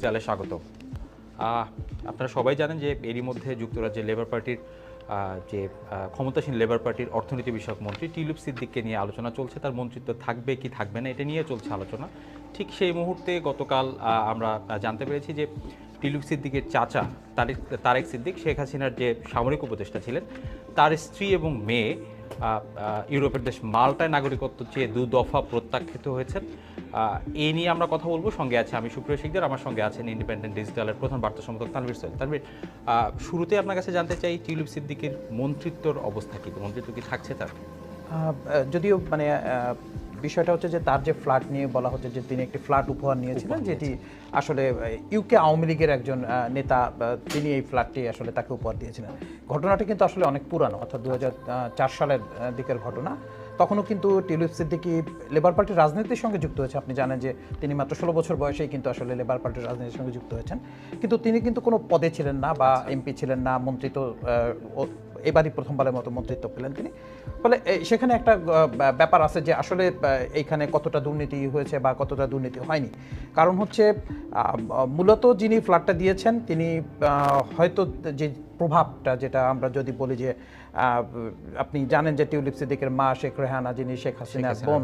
চ্যানেলে স্বাগত। আপনারা সবাই জানেন যে এরই মধ্যে যুক্তরাজ্যের লেবার পার্টির যে ক্ষমতাসীন লেবার পার্টির অর্থনীতি বিষয়ক মন্ত্রী টিলুপ সিদ্দিককে নিয়ে আলোচনা চলছে। তার মন্ত্রিত্ব থাকবে কি থাকবে না, এটা নিয়ে চলছে আলোচনা। ঠিক সেই মুহূর্তে গতকাল আমরা জানতে পেরেছি যে টিলুপ সিদ্দিকের চাচা তারেক তারেক সিদ্দিক, শেখ হাসিনার যে সামরিক উপদেষ্টা ছিলেন, তার স্ত্রী এবং মেয়ে ইউরোপের দেশ মাল্টায় নাগরিকত্ব চেয়ে দু দফা প্রত্যাখ্যিত হয়েছেন। এই নিয়ে আমরা কথা বলব। সঙ্গে আছে আমি সুপ্রিয় শিকদার আমার সঙ্গে আছেন ইন্ডিপেন্ডেন্ট ডিজিটালের প্রধান বার্তা সম্পাদক তানভীর সোহেল। তানভীর আহ, শুরুতে আপনার কাছে জানতে চাই টিউলিপ সিদ্দিকের মন্ত্রিত্বর অবস্থা কি? মন্ত্রিত্ব কি থাকছে তার? যদিও মানে বিষয়টা হচ্ছে যে তার যে ফ্ল্যাট নিয়ে বলা হচ্ছে যে তিনি একটি ফ্ল্যাট উপহার নিয়েছিলেন যেটি আসলে ইউকে আওয়ামী লীগের একজন নেতা তিনি এই ফ্ল্যাটটি আসলে তাকে উপহার দিয়েছিলেন। ঘটনাটি কিন্তু আসলে অনেক পুরানো অর্থাৎ দু চার সালের দিকের ঘটনা। তখনও কিন্তু টিউলিপ সিদ্দিকি লেবার পার্টির রাজনীতির সঙ্গে যুক্ত হয়েছে। আপনি জানেন যে তিনি মাত্র ষোলো বছর বয়সেই কিন্তু আসলে লেবার পার্টির রাজনীতির সঙ্গে যুক্ত হয়েছেন। কিন্তু তিনি কিন্তু কোনো পদে ছিলেন না বা এমপি ছিলেন না মন্ত্রী তো আহ, এবারই প্রথমবারের মতো মন্ত্রিত্ব পেলেন তিনি। ফলে সেখানে একটা ব্যাপার আছে যে আসলে এইখানে কতটা দুর্নীতি হয়েছে বা কতটা দুর্নীতি হয়নি। কারণ হচ্ছে মূলত যিনি ফ্ল্যাটটা দিয়েছেন তিনি হয়তো যে প্রভাবটা যেটা আমরা যদি বলি যে আপনি জানেন যে টিউলিপ সিদ্দিকের মা শেখ রেহানা যিনি শেখ হাসিনার বোন।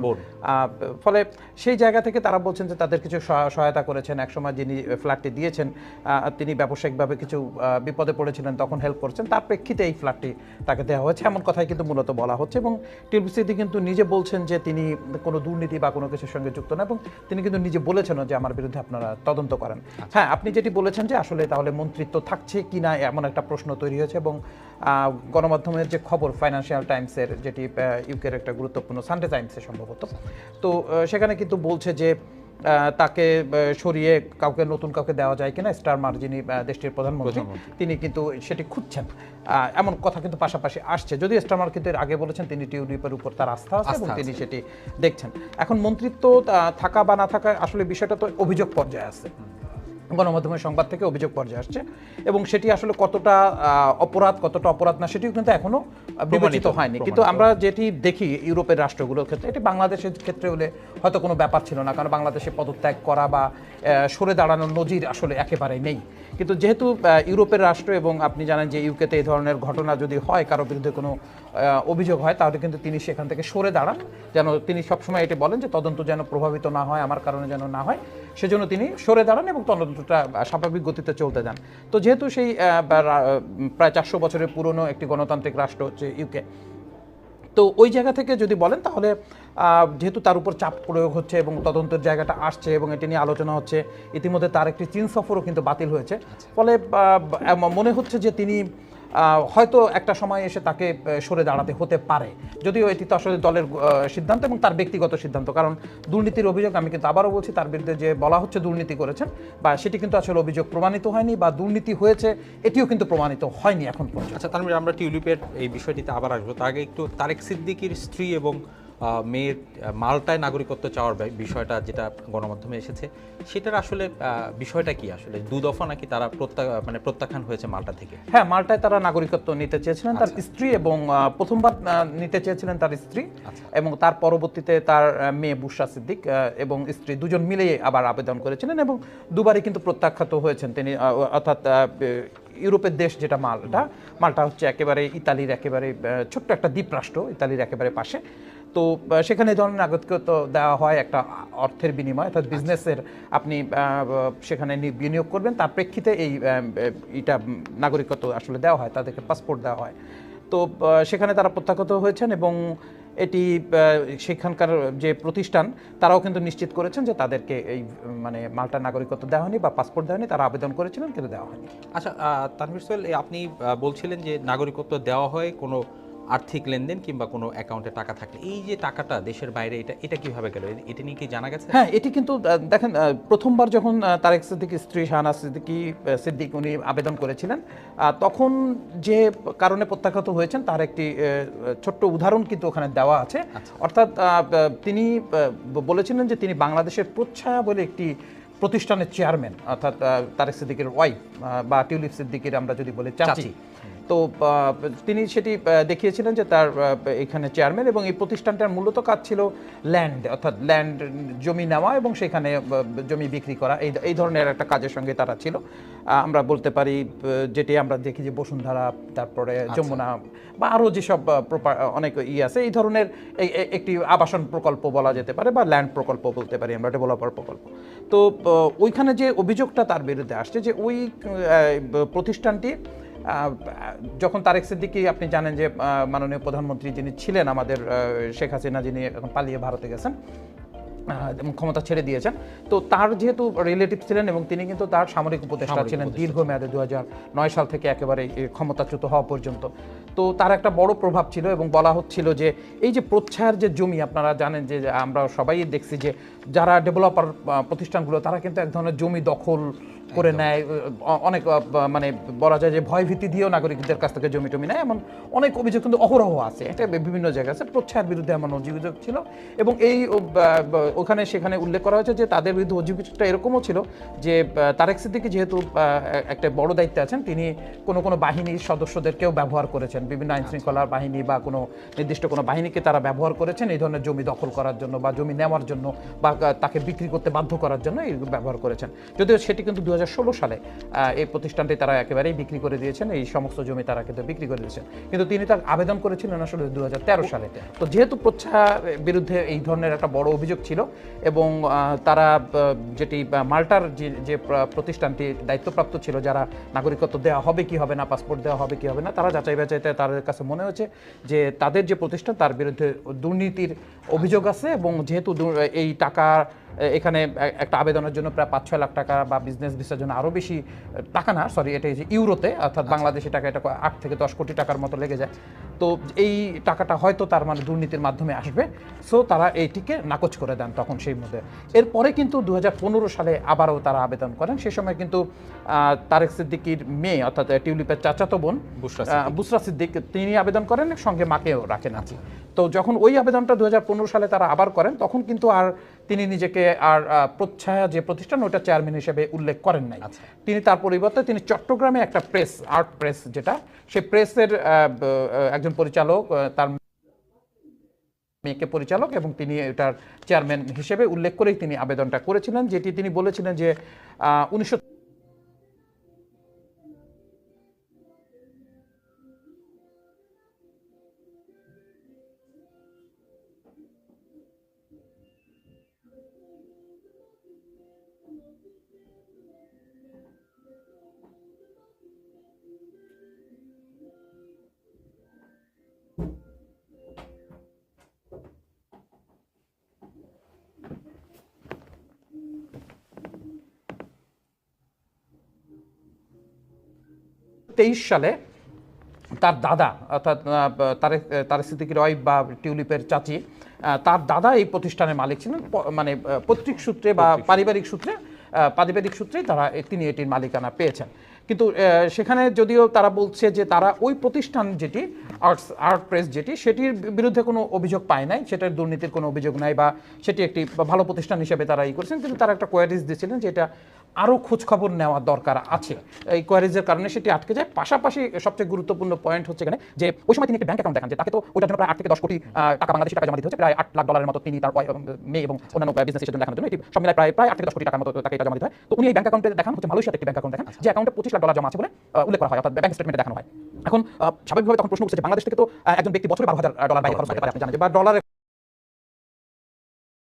ফলে সেই জায়গা থেকে তারা বলছেন যে তাদের কিছু সহায়তা করেছেন। একসময় যিনি ফ্ল্যাটটি দিয়েছেন তিনি ব্যবসায়িকভাবে কিছু বিপদে পড়েছিলেন তখন হেল্প করছেন। তার প্রেক্ষিতে এই ফ্ল্যাটটি তাকে দেওয়া হয়েছে। এমন কথাই কিন্তু মূলত বলা হচ্ছে এবং টিলবিসিদি কিন্তু নিজে বলছেন যে তিনি কোনো দুর্নীতি বা কোনো কিছুর সঙ্গে যুক্ত না এবং তিনি কিন্তু নিজে বলেছেন যে আমার বিরুদ্ধে আপনারা তদন্ত করেন। হ্যাঁ আপনি যেটি বলেছেন যে আসলে তাহলে মন্ত্রিত্ব থাকছে কি না এমন একটা প্রশ্ন তৈরি হয়েছে এবং গণমাধ্যমের যে খবর ফাইন্যান্সিয়াল টাইমসের যেটি ইউকের একটা গুরুত্বপূর্ণ সানডে টাইমসে সম্ভবত। তো সেখানে কিন্তু বলছে যে তাকে সরিয়ে কাউকে নতুন কাউকে দেওয়া যায় কিনা স্টার যিনি দেশটির প্রধানমন্ত্রী। তিনি কিন্তু সেটি খুঁজছেন। আহ, এমন কথা কিন্তু পাশাপাশি আসছে। যদি স্টারমার কিন্তু এর আগে বলেছেন তিনি টিউলিপের উপর তার আস্থা আছে এবং তিনি সেটি দেখছেন। এখন মন্ত্রিত্ব থাকা বা না থাকা আসলে বিষয়টা তো অভিযোগ পর্যায়ে আছে। গণমাধ্যমের সংবাদ থেকে অভিযোগ পর্যায়ে আসছে এবং সেটি আসলে কতটা অপরাধ কতটা অপরাধ না সেটিও কিন্তু এখনও বিবেচিত হয়নি। কিন্তু আমরা যেটি দেখি ইউরোপের রাষ্ট্রগুলোর ক্ষেত্রে এটি বাংলাদেশের ক্ষেত্রে হলে হয়তো কোনো ব্যাপার ছিল না কারণ বাংলাদেশে পদত্যাগ করা বা সরে দাঁড়ানোর নজির আসলে একেবারে নেই। কিন্তু যেহেতু ইউরোপের রাষ্ট্র এবং আপনি জানেন যে ইউকেতে এই ধরনের ঘটনা যদি হয় কারও বিরুদ্ধে কোনো অভিযোগ হয় তাহলে কিন্তু তিনি সেখান থেকে সরে দাঁড়ান। যেন তিনি সবসময় এটি বলেন যে তদন্ত যেন প্রভাবিত না হয় আমার কারণে যেন না হয় সেজন্য তিনি সরে দাঁড়ান এবং তদন্তটা আহ, স্বাভাবিক গতিতে চলতে দেন তো যেহেতু সেই প্রায় চারশো বছরের পুরনো একটি গণতান্ত্রিক রাষ্ট্র হচ্ছে ইউকে তো ওই জায়গা থেকে যদি বলেন তাহলে যেহেতু তার উপর চাপ প্রয়োগ হচ্ছে এবং তদন্তের জায়গাটা আসছে এবং এটি নিয়ে আলোচনা হচ্ছে ইতিমধ্যে তার একটি চীন সফরও কিন্তু বাতিল হয়েছে। ফলে আহ, মনে হচ্ছে যে তিনি হয়তো একটা সময় এসে তাকে সরে দাঁড়াতে হতে পারে। যদিও এটি তো আসলে দলের সিদ্ধান্ত এবং তার ব্যক্তিগত সিদ্ধান্ত। কারণ দুর্নীতির অভিযোগ, আমি কিন্তু আবারও বলছি, তার বিরুদ্ধে যে বলা হচ্ছে দুর্নীতি করেছেন, বা সেটি কিন্তু আসলে অভিযোগ প্রমাণিত হয়নি বা দুর্নীতি হয়েছে, এটিও কিন্তু প্রমাণিত হয়নি এখন পর্যন্ত। আচ্ছা তার আমরা টিউলিপের এই বিষয়টিতে আবার আসব। তার আগে একটু তারেক সিদ্দিকির স্ত্রী এবং মেয়ের মালটায় নাগরিকত্ব চাওয়ার বিষয়টা যেটা গণমাধ্যমে এসেছে সেটার আসলে বিষয়টা কি আসলে দু দফা নাকি তারা মানে প্রত্যাখ্যান হয়েছে মালটা থেকে হ্যাঁ মালটায় তারা নাগরিকত্ব নিতে চেয়েছিলেন তার আচ্ছা। স্ত্রী এবং প্রথমবার নিতে চেয়েছিলেন তার স্ত্রী আচ্ছা। এবং তার পরবর্তীতে তার মেয়ে বুশরা সিদ্দিক এবং স্ত্রী দুজন মিলেই আবার আবেদন করেছিলেন এবং দুবারই কিন্তু প্রত্যাখ্যাত হয়েছেন তিনি অর্থাৎ ইউরোপের দেশ যেটা মালটা মালটা হচ্ছে একেবারে ইতালির একেবারে ছোট্ট একটা দ্বীপ রাষ্ট্র ইতালির একেবারে পাশে তো সেখানে ধরনের নাগরিকত্ব দেওয়া হয় একটা অর্থের বিনিময়, অর্থাৎ বিজনেসের আপনি সেখানে বিনিয়োগ করবেন। তার প্রেক্ষিতে এই এটা নাগরিকত্ব আসলে দেওয়া হয়, তাদেরকে পাসপোর্ট দেওয়া হয়। তো সেখানে তারা প্রত্যাখ্যাত হয়েছেন এবং এটি সেখানকার যে প্রতিষ্ঠান, তারাও কিন্তু নিশ্চিত করেছেন যে তাদেরকে এই মানে মাল্টা নাগরিকত্ব দেওয়া হয়নি বা পাসপোর্ট দেওয়া হয়নি, তারা আবেদন করেছিলেন, কিন্তু দেওয়া হয়নি। আচ্ছা তানভীর সোহেল আপনি বলছিলেন যে নাগরিকত্ব দেওয়া হয় কোনো আর্থিক লেনদেন কিংবা কোনো অ্যাকাউন্টে টাকা থাকলে। এই যে টাকাটা দেশের বাইরে এটা এটা কীভাবে গেল? এটা নিয়ে কি জানা গেছে? হ্যাঁ এটি কিন্তু দেখেন প্রথমবার যখন তারেক সিদ্দিকী স্ত্রী শাহানা সিদ্দিকী সিদ্দিক উনি আবেদন করেছিলেন তখন যে কারণে প্রত্যাখ্যাত হয়েছেন তার একটি ছোট্ট উদাহরণ কিন্তু ওখানে দেওয়া আছে। অর্থাৎ আহ, আহ, তিনি বলেছিলেন যে তিনি বাংলাদেশের প্রচ্ছায়া বলে একটি প্রতিষ্ঠানের চেয়ারম্যান অর্থাৎ তারেক সিদ্দিকের ওয়াইফ বা টিউলিপ সিদ্দিকের আমরা যদি বলি চাচি। তো তিনি সেটি দেখিয়েছিলেন যে তার এখানে চেয়ারম্যান এবং এই প্রতিষ্ঠানটার মূলত কাজ ছিল ল্যান্ড অর্থাৎ ল্যান্ড জমি নেওয়া এবং সেখানে জমি বিক্রি করা। এই এই ধরনের একটা কাজের সঙ্গে তারা ছিল। আমরা বলতে পারি যেটি আমরা দেখি যে বসুন্ধরা তারপরে যমুনা বা আরও যেসব অনেক ই আছে এই ধরনের একটি আবাসন প্রকল্প বলা যেতে পারে বা ল্যান্ড প্রকল্প বলতে পারি আমরা ডেভেলপার প্রকল্প। তো ওইখানে যে অভিযোগটা তার বিরুদ্ধে আসছে যে ওই প্রতিষ্ঠানটি যখন তারেক সিদ্দিকি আপনি জানেন যে মাননীয় প্রধানমন্ত্রী যিনি ছিলেন আমাদের শেখ হাসিনা যিনি এখন পালিয়ে ভারতে গেছেন এবং ক্ষমতা ছেড়ে দিয়েছেন তো তার যেহেতু রিলেটিভ ছিলেন এবং তিনি কিন্তু তার সামরিক উপদেষ্টা ছিলেন দীর্ঘমেয়াদে দু নয় সাল থেকে একেবারে ক্ষমতাচ্যুত হওয়া পর্যন্ত। তো তার একটা বড় প্রভাব ছিল এবং বলা হচ্ছিল যে এই যে প্রচ্ছায়ার যে জমি আপনারা জানেন যে আমরা সবাই দেখছি যে যারা ডেভেলপার প্রতিষ্ঠানগুলো তারা কিন্তু এক ধরনের জমি দখল করে নেয় অনেক মানে বলা যায় যে ভয়ভীতি দিয়েও নাগরিকদের কাছ থেকে জমি টমি নেয়। এমন অনেক অভিযোগ কিন্তু অহরহ আছে। এটা বিভিন্ন জায়গায় আছে। প্রচ্ছায়ের বিরুদ্ধে এমন অভিযোগ ছিল। এবং এই ওখানে সেখানে উল্লেখ করা হয়েছে যে তাদের বিরুদ্ধে অভিযোগটা এরকমও ছিল যে তারেক সিদ্দিকি যেহেতু একটা বড় দায়িত্বে আছেন তিনি কোনো কোনো বাহিনীর সদস্যদেরকেও ব্যবহার করেছেন। বিভিন্ন আইন শৃঙ্খলা বাহিনী বা কোনো নির্দিষ্ট কোনো বাহিনীকে তারা ব্যবহার করেছেন এই ধরনের জমি দখল করার জন্য বা জমি নেওয়ার জন্য বা তাকে বিক্রি করতে বাধ্য করার জন্য এই ব্যবহার করেছেন। যদিও সেটি কিন্তু দু সালে এই প্রতিষ্ঠানটি তারা একেবারেই বিক্রি করে দিয়েছেন এই সমস্ত জমি তারা কিন্তু বিক্রি করে দিয়েছেন। কিন্তু তিনি তার আবেদন করেছিলেন আসলে দু হাজার তেরো সালে। তো যেহেতু প্রচ্ছা বিরুদ্ধে এই ধরনের একটা বড় অভিযোগ ছিল এবং তারা যেটি মাল্টার যে যে প্র- প্রতিষ্ঠানটি দায়িত্বপ্রাপ্ত ছিল যারা নাগরিকত্ব দেওয়া হবে কি হবে না পাসপোর্ট দেওয়া হবে কি হবে না তারা যাচাই বাছাইতে তাদের কাছে মনে হচ্ছে যে তাদের যে প্রতিষ্ঠান তার বিরুদ্ধে দুর্নীতির অভিযোগ আছে এবং যেহেতু এই টাকা এখানে একটা আবেদনের জন্য প্রায় পাঁচ ছয় লাখ টাকা বা বিজনেস ভিসার জন্য আরও বেশি টাকা না সরি এটা হচ্ছে ইউরোতে অর্থাৎ বাংলাদেশি টাকা এটা আট থেকে দশ কোটি টাকার মতো লেগে যায়। তো এই টাকাটা হয়তো তার মানে দুর্নীতির মাধ্যমে আসবে। সো তারা এইটিকে নাকচ করে দেন তখন সেই মধ্যে। এরপরে কিন্তু দু হাজার পনেরো সালে আবারও তারা আবেদন করেন। সে সময় কিন্তু তারেক সিদ্দিকির মেয়ে অর্থাৎ টিউলিপের চাচাতো বোন বুসরা সিদ্দিক। তিনি আবেদন করেন সঙ্গে মাকেও রাখেন আছে তো যখন ওই আবেদনটা দু হাজার পনেরো সালে তারা আবার করেন তখন কিন্তু আর তিনি নিজেকে আর প্রচ্ছায়া যে প্রতিষ্ঠান ওটা চেয়ারম্যান হিসেবে উল্লেখ করেন নাই। তিনি তার পরিবর্তে তিনি চট্টগ্রামে একটা প্রেস আর্ট প্রেস যেটা সেই প্রেসের একজন পরিচালক তার মেয়েকে পরিচালক এবং তিনি এটার চেয়ারম্যান হিসেবে উল্লেখ করেই তিনি আবেদনটা করেছিলেন যেটি তিনি বলেছিলেন যে উনিশশো সালে তার দাদা অর্থাৎ আহ, তারেক তারেক সিদ্দিকির ওয়াইফ বা টিউলিপের চাচি তার দাদা এই প্রতিষ্ঠানের মালিক ছিলেন। মানে পৈতৃক সূত্রে বা পারিবারিক সূত্রে পারিবারিক সূত্রে তারা তিনি এটির মালিকানা পেয়েছেন। কিন্তু সেখানে যদিও তারা বলছে যে তারা ওই প্রতিষ্ঠান যেটি আর্টস আর্ট প্রেস যেটি সেটির বিরুদ্ধে কোনো অভিযোগ পায় নাই সেটার দুর্নীতির কোনো অভিযোগ নাই বা সেটি একটি ভালো প্রতিষ্ঠান হিসেবে তারা ই করেছেন। কিন্তু তারা একটা কোয়ারিজ দিয়েছিলেন যে এটা আরও খোঁজখবর নেওয়ার দরকার আছে। এই কোয়ারিজের কারণে সেটি আটকে যায়। পাশাপাশি সবচেয়ে গুরুত্বপূর্ণ পয়েন্ট হচ্ছে এখানে যে, ওই সময় তিনি একটা ব্যাংক অ্যাকাউন্ট দেখান, যে তাকে তো ওটার জন্য প্রায় আট থেকে দশ কোটি টাকা বাংলাদেশি টাকা জমা দিতে হচ্ছে। প্রায় আট লাখ ডলারের মতো তিনি তার মেয়ে এবং অন্যান্য বিজনেসের জন্য দেখানোর জন্য এটি সব মিলায় প্রায় প্রায় আট থেকে দশ কোটি টাকার মতো তাকে জমা দিতে হয়। তো উনি এই ব্যাংক অ্যাকাউন্টে দেখান, হচ্ছে মালয়েশিয়াতে একটি ব্যাংক অ্যাকাউন্ট দেখান, যে অ্যাকাউন্টে পঁচিশ লাখ ডলার জমা আছে বলে উল্লেখ করা হয়, অর্থাৎ ব্যাংক স্টেটমেন্টে দেখানো হয়। এখন স্বাভাবিকভাবে তখন প্রশ্ন উঠছে বাংলাদেশ থেকে তো একজন ব্যক্তি বছরে বারো হাজার ডলার বাইরে খরচ করতে পারে, আপনি জানেন বা ডলার